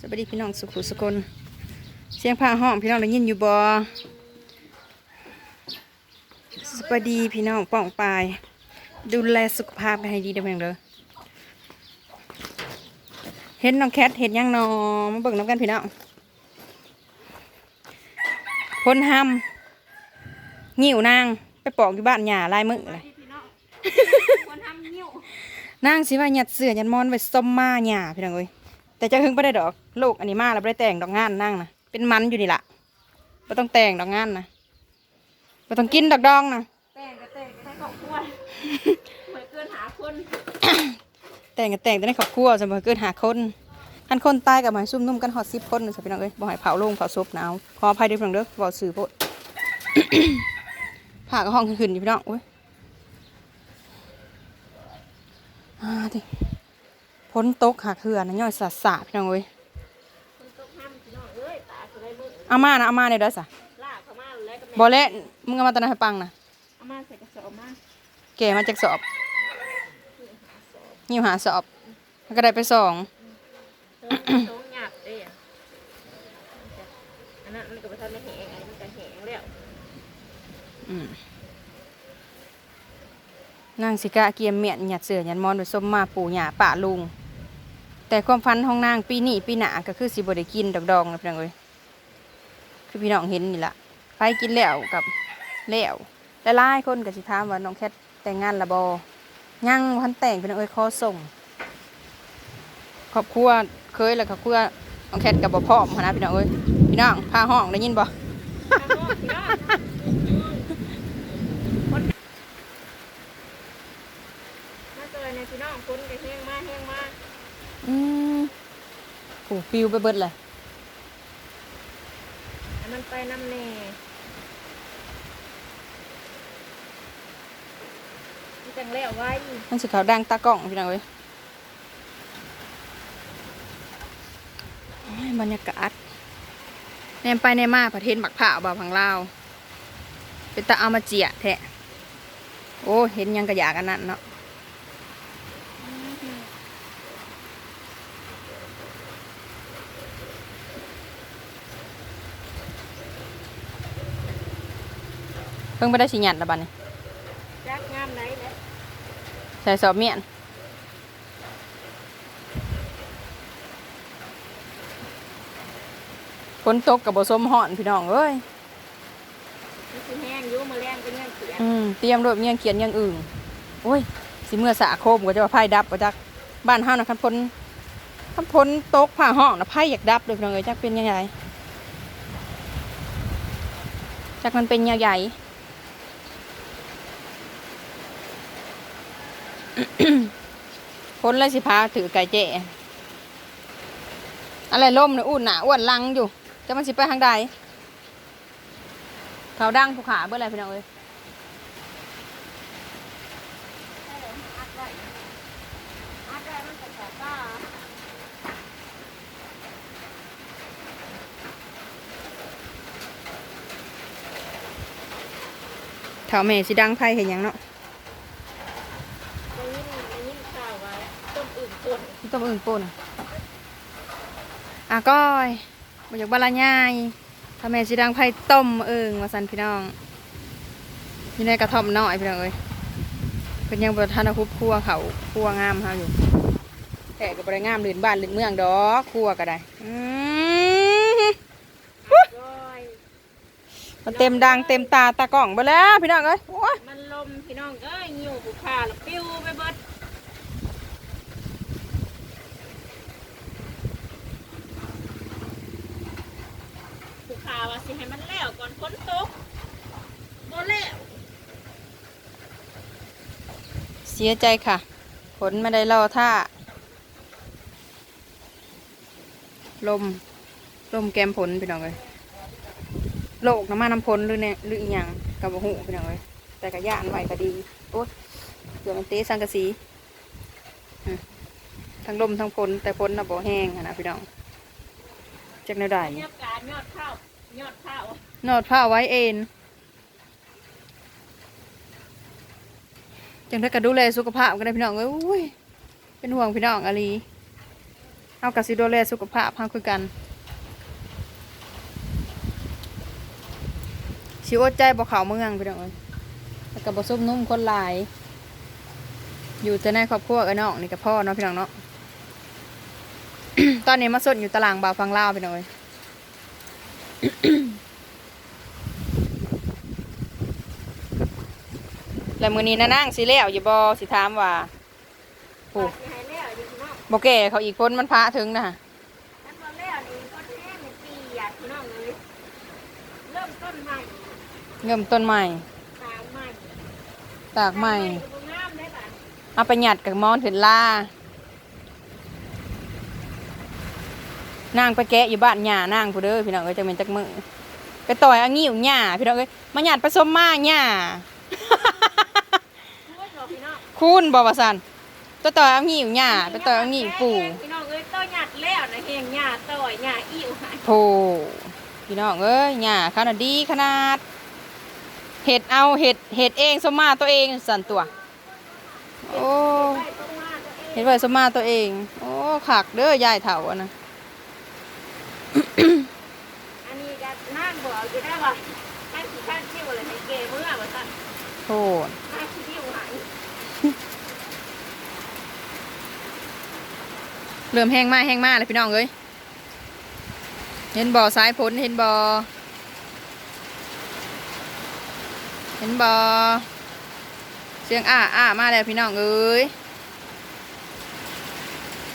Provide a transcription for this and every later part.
สวัสดีพี่น้องสุขุสุคนเสียงผ้าห้องพี่น้องได้ยินอยู่บ่สวัสดีพี่น้องป้องปาย ดูแลสุขภาพกันให้ดีเด้อเพียงเด้อเห็นน้องแคทเห็นยังนอมาเบิ่งน้ำกันพี่น้องพ้นห้ำงิ้วนางไปปอกอยู่บ้านหญ้าลายมึงเลยคนทำนิ้วนางสิว่าหยัดเสือหยัดมอนไว้ส้มมาหญ้าพี่น้องเอ้ยแต่จะหึงบ่ได้ดอก ลูกอันนี้มาแล้วบ่ได้แต่งดอกงานนางนะเป็นมันอยู่นี่ล่ะบ่ต้องแต่งดอกงานนะบ่ต้องกินดอกดองนะแต่งก็แต่งก็ให้ครอบครัวเหมือนเกินหาคน แต่งก็แต่งแต่ในครอบครัวจะบ่ให้เกินหาคนคันคนตายกับมาซุ่มนุ่มกันฮอด10คนสิพี่น้องเอ้ยบ่ให้เผาโลงเผาศพหนาวขออภัยด้วยพี่น้องเด้อเว้าสื่อโพดผ่าก็ห้องขึ้นๆอยู่พี่น้องโอ้ยอ่าติพ้นตกหักเหือนะย่อยสาสาพี่น้องเอ้ย คนต้องห้ามพี่น้องเอ้ยตาจะได้มื อเอามานะเอามาเนี่ยเด้อสะลากเข้ามาแล้วก็แม่บอเละมึงเอามาตอนนั้นให้ปังนะเอามาใส่กระสอบมาแกมาจากสอบยิวหาสอบแล้วก็ได้ไปสองเติมโต๊ะหยาบเด้อะอันนั้นมันก็ไปทำในแหงอันนี้มันก็แหงแล้วอืมนางสิกะเกียมเมียนหยัดเสือหยัดมอนไปส้มมาปู่หยาป่าลุง แต่ความฝันของนางปีนี้ปีหน้าก็คือสิบ่ได้กินดอกดองนะพี่น้องเอ้ย คือพี่น้องเห็นนี่ล่ะไปกินแล้วกับแล้วแต่หลายคนก็สิถามว่าน้องแคทแต่งงานละบ่ยังบ่ทันแต่งพี่น้องเอ้ยขอส่งครอบครัวเคยแล้วครอบครัวน้องแคทกับบ่พร้อมหั้นนะพี่น้องเอ้ยพี่น้องพาห้องได้ยินบ่ข้างนอกพี่น้องคนมาเจอในพี่น้องคนก็แห้งมากแห้งมากอืมผูปิวไปเบิดเลยอัน มันไปน้ำแน่จังแล้วไว้มันสิเขาดังตากล้องพี่น้องเอ้ยอ้ยบรรยากาศแนมไปแนมมาประเทศบักผ่าบ่าวพังลาวเป็นตาเอามาเจียแทะโอ้เห็นยังกระยากันนั้นเนาะ เพิ่งไปได้สิหยัดละบัดนี้จักงามไหนแหละใส่สอบเมียนฝนตกกับบสมห่อนพี่น้องเอ้ยมันสิแห้งอยู่มาแรงเป็นเงี้ยเสียอืมเตรียมรถเมียงเขียนอยังอื่นโอ้ยสิเมื่อสาโคมก็จะว่าไพ่ดับก็จักบ้านเฮานะคันพ้นคันพ้นตกผ่าห้องนะไพ่อยากดับเลยพี่น้องเอ้ยจักเป็นยังไงจักมันเป็นยังไง พ้นแล้วสิพาถือไก่เจอะไรล่มเนี่ยอุ่นหนาอ้วนลังอยู่จะมันสิไปทางใดเขาดังภูขาเบื่ออะไรพี่น้องเอ้ยอัดไว้อัดไว้มันก็จะก้าเถาแม่สิดังไพ่เห็นยังเนาะ ได้ยินได้ยินข่าวว่าต้นอื่นคน ต้มอื่นป่นอะก้อยบอยากบาลาญายเถาแม่สิดังไพ่ต้มเอิงมาสันพี่น้องอยู่ในกระท่อมน้อยพี่น้องเอ้ยเป็นยังบทันอาคุบครัวเขาครัวงามเฮาอยู่แต่ก็บริงามลื่นบ้านลื่นเมืองดอกครัวก็ได้มันเต็มดังเต็มตาตากล้องไปแล้วพี่น้องเอ้ยมันลมพี่น้องเอ้ยหิวบุคาแล้วปิ้วไปเบิดบุคาว่า สิให้มันแล้วก่อนฝนตกบ่แล้วเสียใจค่ะผลไม่ได้รอท่า ลม ลมแกมผลพี่น้องเลยโลกน้ำมันน้ำพลหรือเนี่ยหรืออีหยังกับหูพี่น้องเลยแต่กระย่านไหวก็ดีโอ๊ยเดี๋ยวมันเตะสังกะสีอืมทั้งลมทั้งพลแต่พลน่ะบ่แห้งอะนะพี่น้องจากแนวใดยอดการยอดข้าว ยอดข้าวนอดผ้าไว้เองจังได้ก็ดูแลสุขภาพกันได้พี่น้องเอ้ยอุ้ยเป็นห่วงพี่น้องอลีเอากับสิดูแลสุขภาพเฮาคือกันสิอดใจบ่เขาเมืองพี่น้องเอ้ยแล้วก็บ่ซุบนุ่มคนหลาย อยู่แต่ในครอบครัวกับน้องนี่กับพ่อเนาะพี่น้องเนาะตอนนี้มาสดอยู่ตารางบ่าวฟังเล่าพี่น้องเอ้ย แล้วมื้อนี้นะนางสิแล้วอยู่บ่สิถามว่าโอ้สิให้แล้วอยู่พี่น้องบ่แก่เขาอีกคนมันพาถึงนะฮะอันบ่แล้วนี่คนแท้นี่ปีอะพี่น้องเอ้ยเริ่มต้นใหม่เริ่มต้นใหม่ตามใหม่ตากใหม่ตากงามได้ป่ะเอาไปหยัดกับมอนถึงล่า นางไปแกะอยู่บ้านหญ้านางผู้เด้อพี่น้องเอ้ยจังเป็นจักมือไปต่อยเอางิ้วหญ้าพี่น้องเอ้ยมาหยัดผสมมาหญ้าช่วยเหรอพี่น้องคุณบอกว่าสันตัวต่อยเอางิ้วหญ้าไปต่อยเอางิ้วปู่พี่น้องเอ้ยต้นหยัดแล้วนะเฮงหญ้าต่อยหญ้าอิ่วหายโธ่พี่น้องเอ้ยหญ้าขนาดดีขนาดเห็ดเอาเห็ดเห็ดเองสมมาตัวเองสันตัวโอ้เห็ดไว้สมมาตัวเอง โอ้ขักเด้อยายเถาอะนะ อันนี้ ก็นั่อกอยู่ได้ว่าท่านสิท่านชิวเลยให้เกเมื่อว่าซั่นโธ่ท่านสิชิวหายเริ่มแห้งมากแห้งมากเลยพี่น้องเอ้ยเห็นบ่อสายพ้นเห็นบ่อเห็นบ่อเสียงอ้าอ้ามาแล้วพี่น้องเอ้ย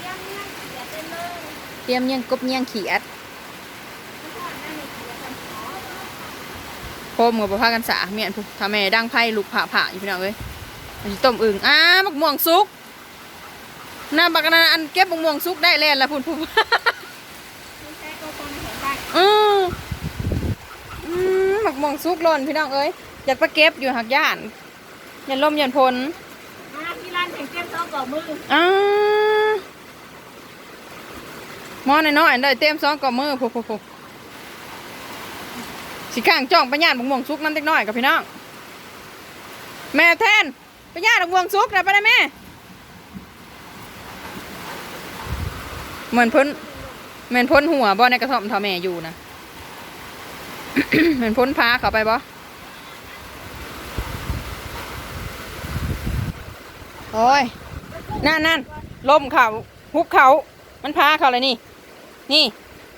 เลี้ยงเลี้ยเตรียมเนียงกบเนียงขีอัด ทุกคนนั่นนี่เสียกันขอ โคมกับพากันสาเมียนทำแม่ดังไพ่ลูกผ่าผ่าอยู่พี่น้องเอ้ยมันสิต้มอึ่งอ้าบักม่วงสุกน้าบักนั้นอันเก็บบักม่วงสุกได้แล้วละพุ่นพุ่นไม่ใช่ก็คนเห็นได้อืออืมบักม่วงสุกหล่นพี่น้องเอ้ยอยากไปเก็บอยู่หักย่านยันลมยันพลมาที่ร้านแข่งเต้นต้องก่อมืออ้าหมอน้อยๆอันได้เต็มสองก่อมือผู้ผู้ผู้ สิข้างจ้องไปย่าบักม่วงสุกนั่นเล็กน้อยกับพี่น้องแม่แทนไปย่าบักม่วงสุกนะไปได้แม่เหมือนพ้นเหมือนพ้นหัวบ่ในกระท่อมท่าแม่อยู่นะเหมือนพ้นพาเขาไปบ่โอ้ยนั่นนั่นลมเขาฮุบเขา มันพาเขาเลยนี่ นี่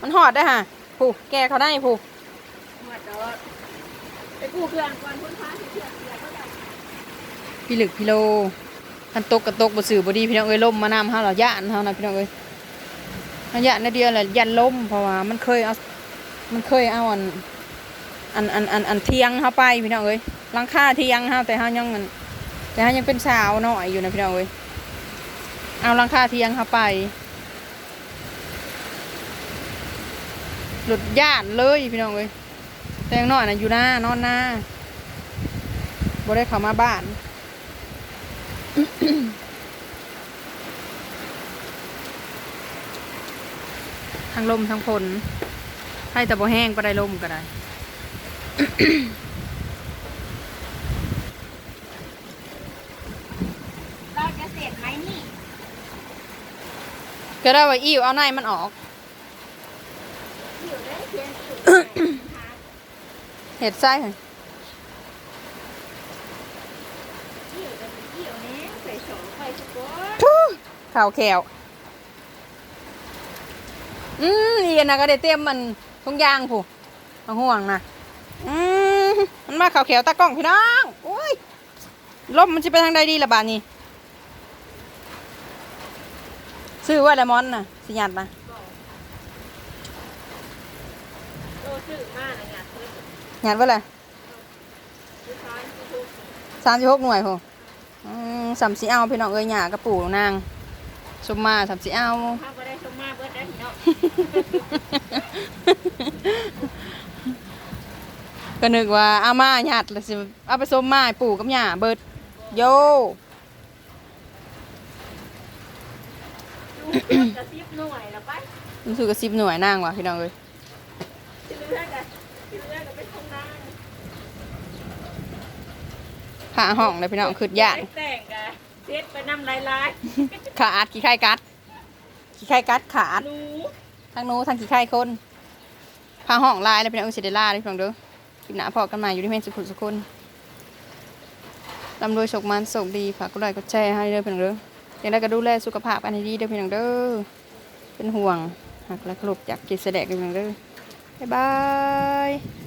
มันหอดได้ฮะผู้แกเขาได้ผู้ มดแล้วไปกู้เครื่องก่อนพ้นฟ้าสิเสียเสียก็ได้พี่หลึกพี่โลทันตกกระตกบ่สื่อบดีพี่น้องเอ้ยลมมานำเฮาเหรอย่านเฮานะพี่น้องเอ้ยเฮาย่านนาเดียวแหละยันลมเพราะว่ามันเคยเอามันเคยเอาอันอันอันอันอันเทียงเฮาไปพี่น้องเอ้ยลังค่าเทียงเฮาแต่เฮายังมันแต่เฮายังเป็นสาวน้อยอยู่นะพี่น้องเอ้ยเอาลังค่าเทียงเฮาไป หลุดย่านเลยพี่น้องเอ้ย แต่อยังน้อยนะอยู่หน้านอนหน้าบ่ได้เข้ามาบ้านทั้งลมทั้งฝนให้แต่บ่แห้งก็ได้ลมก็ได้เราจะเสร็จไหมนี่ก็ได้ว่าอิ่วเอาในมันออกอยู่ได้เพียงอยู่หา เห็ดไส้ค่ะอยู่กันอยู่นี้ใส่สองไฟสกุลทู่ข่าวแขวอืมอีกนะก็ได้เตรียมมันทุงยางผู้มาห่วงนะอืมมันมาข่าวแขวตากล้องพี่น้องโอ้ยลมมันจะไปทางใดดีละบาดนี้ซื้อไว่าเลมอนน่ะสิยัดนะโตชื่อมาก เลยเนี่ยคือยัดไว่าเลยคือซ้อนคือทุกสามสิบหกหน่วยผู้อืมสามสีเอาพี่น้องเอ้ยหยากระปูนางสมมาสามสีเอาข้าวก็ได้ชมมาเบิดได้พี่น้องก็นึกว่าเอามาหยาดแล้วสิเอาไปส้มมาให้ปู่กับหย่าเบิดโยดูกระซิบหน่วยแล้วไปรู้สึกกระซิบหน่วยนางว่ะพี่น้องเอ้ย ที่เลือกกันที่เลือกกันเป็นทงนาง ขาห้องเลยพี่น้องคืดย่านแต่งกันเซ็ตไปน้ำลายลายขาอัดขี้ไข่กัดขี้ไข่กัดขาดหนูทั้งหนู้ทั้งขี้ไข่คนพาห้องลายแล้วพี่น้องเสได็ล่าเลยพี่น้องเด้อคลิปหน้าพอกันใหม่อยู่ที่เมนสุขุมสุขคนลำรวยโชคมันโชคดีฝากกดไลค์กดแชร์ให้เด้อพี่น้องเด้อยังได้ก็ดูแลสุขภาพอันให้ดีเด้อพี่น้องเด้อเป็นห่วงหักและครบจากกิจแสดงเด้อพี่น้องเด้อบ๊ายบาย